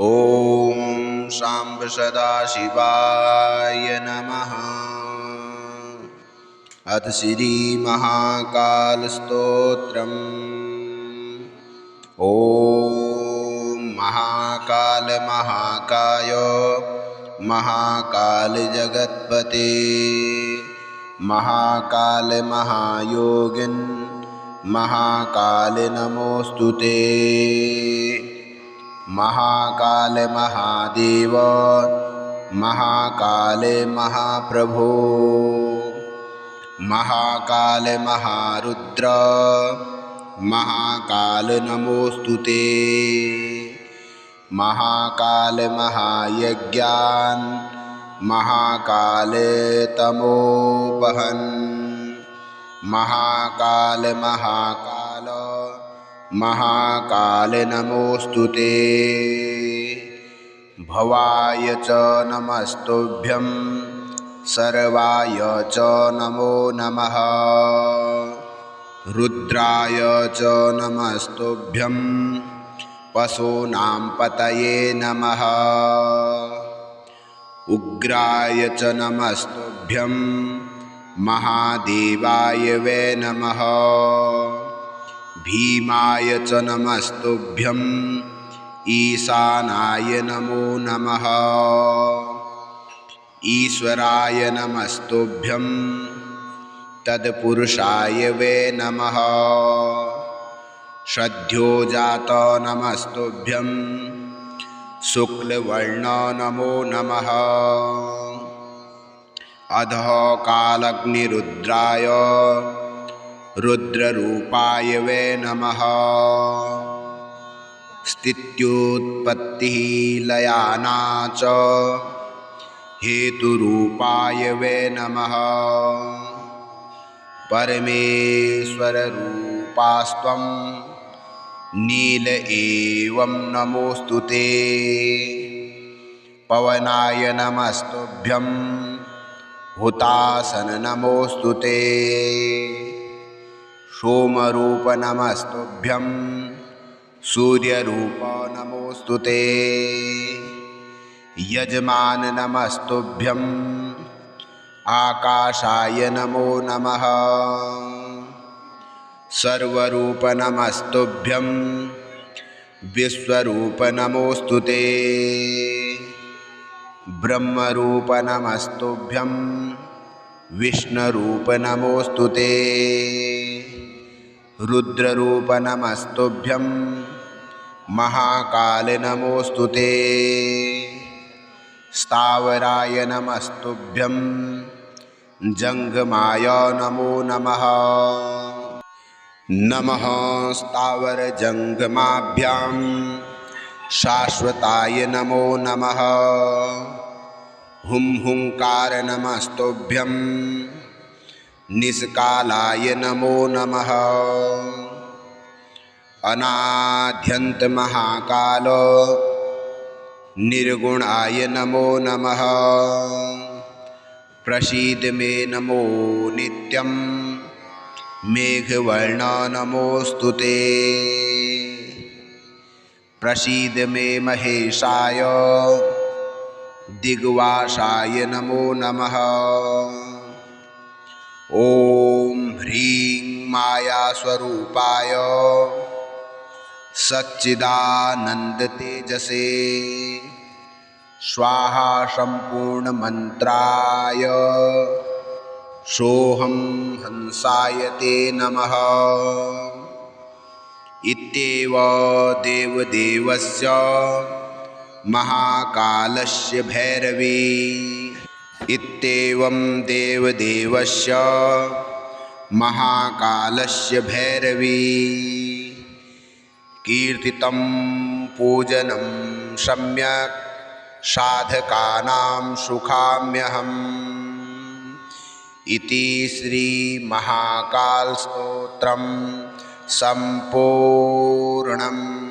ॐ शाम्ब सदाशिवाय नमः। अथ श्रीमहाकालस्तोत्रम्। ॐ महाकालमहाकाय महाकालजगत्पते महाकालमहायोगिन् महाकाल नमोऽस्तु ते महाकाल महादेव, महाकाल महाप्रभो, महाकाल महारुद्र, महाकाल नमोऽस्तु ते। महाकाल महायज्ञान, महाकाल तमोपहन्, महाकाल महाकाल महाकाल नमोऽस्तु ते। भवाय च नमस्तुभ्यं। सर्वाय च नमो नमः। रुद्राय च नमस्तुभ्यं। पशूनां पतये नमः। उग्राय च नमस्तुभ्यं। महादेवाय वै नमः। भीमाय च नमस्तुभ्यं ईशानाय नमो नमः। ईश्वराय नमस्तुभ्यं तत्पुरुषाय वै नमः। श्रद्धोजात नमस्तुभ्यं शुक्लवर्ण नमो नमः। अधः कालग्निरुद्राय रुद्ररूपाय वै नमः। स्थित्युत्पत्तिः लयाना च। हेतुरूपाय वै नमः। परमेश्वररूपास्त्वं नील एवं नमोऽस्तु ते। पवनाय नमस्तुभ्यं हुतासन नमोऽस्तु ते। सोमरूप नमस्तुभ्यं सूर्यरूप नमोऽस्तु ते। यजमान नमस्तुभ्यं आकाशाय नमो नमः। सर्वरूप नमस्तुभ्यं विश्वरूप नमोऽस्तु ते। ब्रह्मरूप नमस्तुभ्यं विष्णुरूप नमोऽस्तु ते। रुद्ररूप नमस्तुभ्यं महाकाल नमोऽस्तु ते। स्थावराय नमस्तुभ्यं। जङ्गमाय नमो नमः। नमः स्थावरजङ्गमाभ्यां शाश्वताय नमो नमः। हुं हुङ्कार नमस्तुभ्यं। निष्कालाय नमो नमः। अनाद्यन्तमहाकाल। निर्गुणाय नमो नमः। प्रसीद मे नमो नित्यं मेघवर्ण नमोऽस्तु ते। प्रसीद मे महेशाय। दिग्वासाय नमो नमः। मायास्वरूपाय सच्चिदानन्दतेजसे स्वाहा सम्पूर्णमन्त्राय। सोहम हंसाय ते नमः। इत्येव देवदेवस्य महाकालस्य भैरवी। इत्येवं देवदेवस्य महाकालस्य भैरवी। कीर्तितं पूजनं सम्यक् साधकानां सुखाम्यहम्। इति श्रीमहाकालस्तोत्रं सम्पूर्णम्।